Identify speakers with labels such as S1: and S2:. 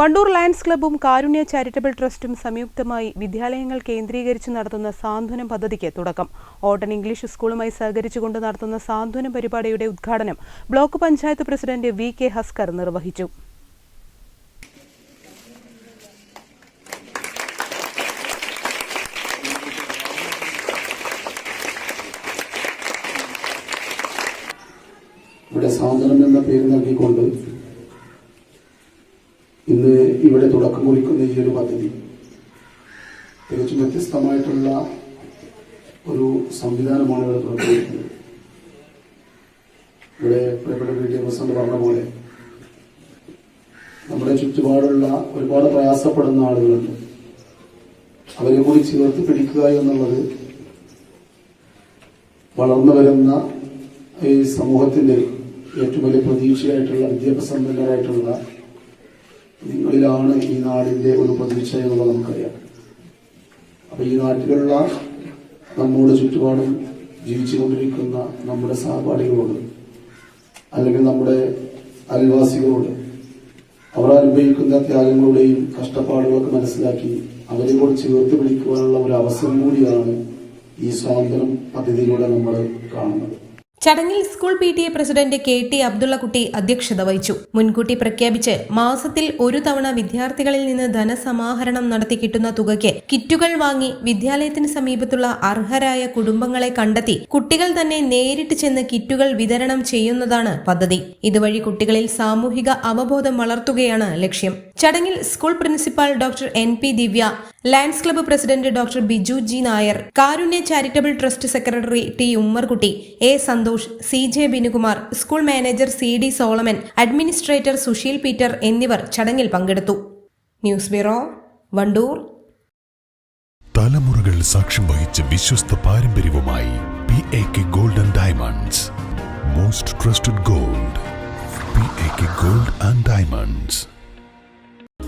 S1: Wandoor lions ക്ലബ്ബും Karunya charitable ട്രസ്റ്റും സംയുക്തമായി വിദ്യാലയങ്ങൾ കേന്ദ്രീകരിച്ച് നടത്തുന്ന സാന്ത്വനം പദ്ധതിക്ക് തുടക്കം. ഓട്ടൺ ഇംഗ്ലീഷ് സ്കൂളുമായി സഹകരിച്ചുകൊണ്ട് നടത്തുന്ന സാന്ത്വനം പരിപാടിയുടെ ഉദ്ഘാടനം block panchayat president V K Haskar നിർവഹിച്ചു.
S2: ഇവിടെ സാന്ത്വനം എന്ന പേര് നൽകിക്കൊണ്ട് ഇന്ന് ഇവിടെ തുടക്കം കുറിക്കുന്ന ഈ ഒരു പദ്ധതി തികച്ചും വ്യത്യസ്തമായിട്ടുള്ള ഒരു സംവിധാനമാണ് ഇവിടെ തുടക്കം കുറിക്കുന്നത്. ഇവിടെ പ്രിയപ്പെട്ട ടി പ്രസിഡന്റ് പറഞ്ഞ പോലെ നമ്മുടെ ചുറ്റുപാടുള്ള ഒരുപാട് പ്രയാസപ്പെടുന്ന ആളുകളുണ്ട്. അവരെ കൂടി ചേർത്ത് പിടിക്കുക എന്നുള്ളത് വളർന്നു വരുന്ന ഈ സമൂഹത്തിന്റെ ഏറ്റവും വലിയ പ്രതീക്ഷയായിട്ടുള്ള വിദ്യാഭ്യാസമ്പന്നരായിട്ടുള്ള നിങ്ങളിലാണ് ഈ നാടിന്റെ ഒരു പ്രതീക്ഷ എന്നുള്ളത് നമുക്കറിയാം. അപ്പൊ ഈ നാട്ടിലുള്ള നമ്മുടെ ചുറ്റുപാടും ജീവിച്ചുകൊണ്ടിരിക്കുന്ന നമ്മുടെ സഹപാഠികളോട് അല്ലെങ്കിൽ നമ്മുടെ അയൽവാസികളോട് അവർ അനുഭവിക്കുന്ന ത്യാഗങ്ങളുടെയും കഷ്ടപ്പാടുകളൊക്കെ മനസ്സിലാക്കി അവരെ കൂടെ ചേർത്ത് പിടിക്കുവാനുള്ള ഒരു അവസരം കൂടിയാണ് ഈ സ്വാതന്ത്ര്യം പദ്ധതിയിലൂടെ നമ്മൾ കാണുന്നത്.
S3: ചടങ്ങിൽ school P T A president K T Abdullakutty അധ്യക്ഷത വഹിച്ചു. മുൻകൂട്ടി പ്രഖ്യാപിച്ച് മാസത്തിൽ ഒരു തവണ വിദ്യാർത്ഥികളിൽ നിന്ന് ധനസമാഹരണം നടത്തി കിട്ടുന്ന തുകയ്ക്ക് കിറ്റുകൾ വാങ്ങി വിദ്യാലയത്തിന് സമീപത്തുള്ള അർഹരായ കുടുംബങ്ങളെ കണ്ടെത്തി കുട്ടികൾ തന്നെ നേരിട്ട് ചെന്ന് കിറ്റുകൾ വിതരണം ചെയ്യുന്നതാണ് പദ്ധതി. ഇതുവഴി കുട്ടികളിൽ സാമൂഹിക അവബോധം വളർത്തുകയാണ് ലക്ഷ്യം. ചടങ്ങിൽ school principal doctor N P Divya lions club president doctor Biju G Nair Karunya charitable trust secretary T Ummerkutty A Santhosh C J Binukumar school manager C D Solomon administrator Susheel Peter എന്നിവർ ചടങ്ങിൽ പങ്കെടുത്തു. News bureau Wandoor.
S4: തലമുറകൾ സാക്ഷ്യം വഹിച്ച വിശ്വസ്ത പാരമ്പര്യവുമായി P A K golden diamonds most trusted gold P A K gold and diamonds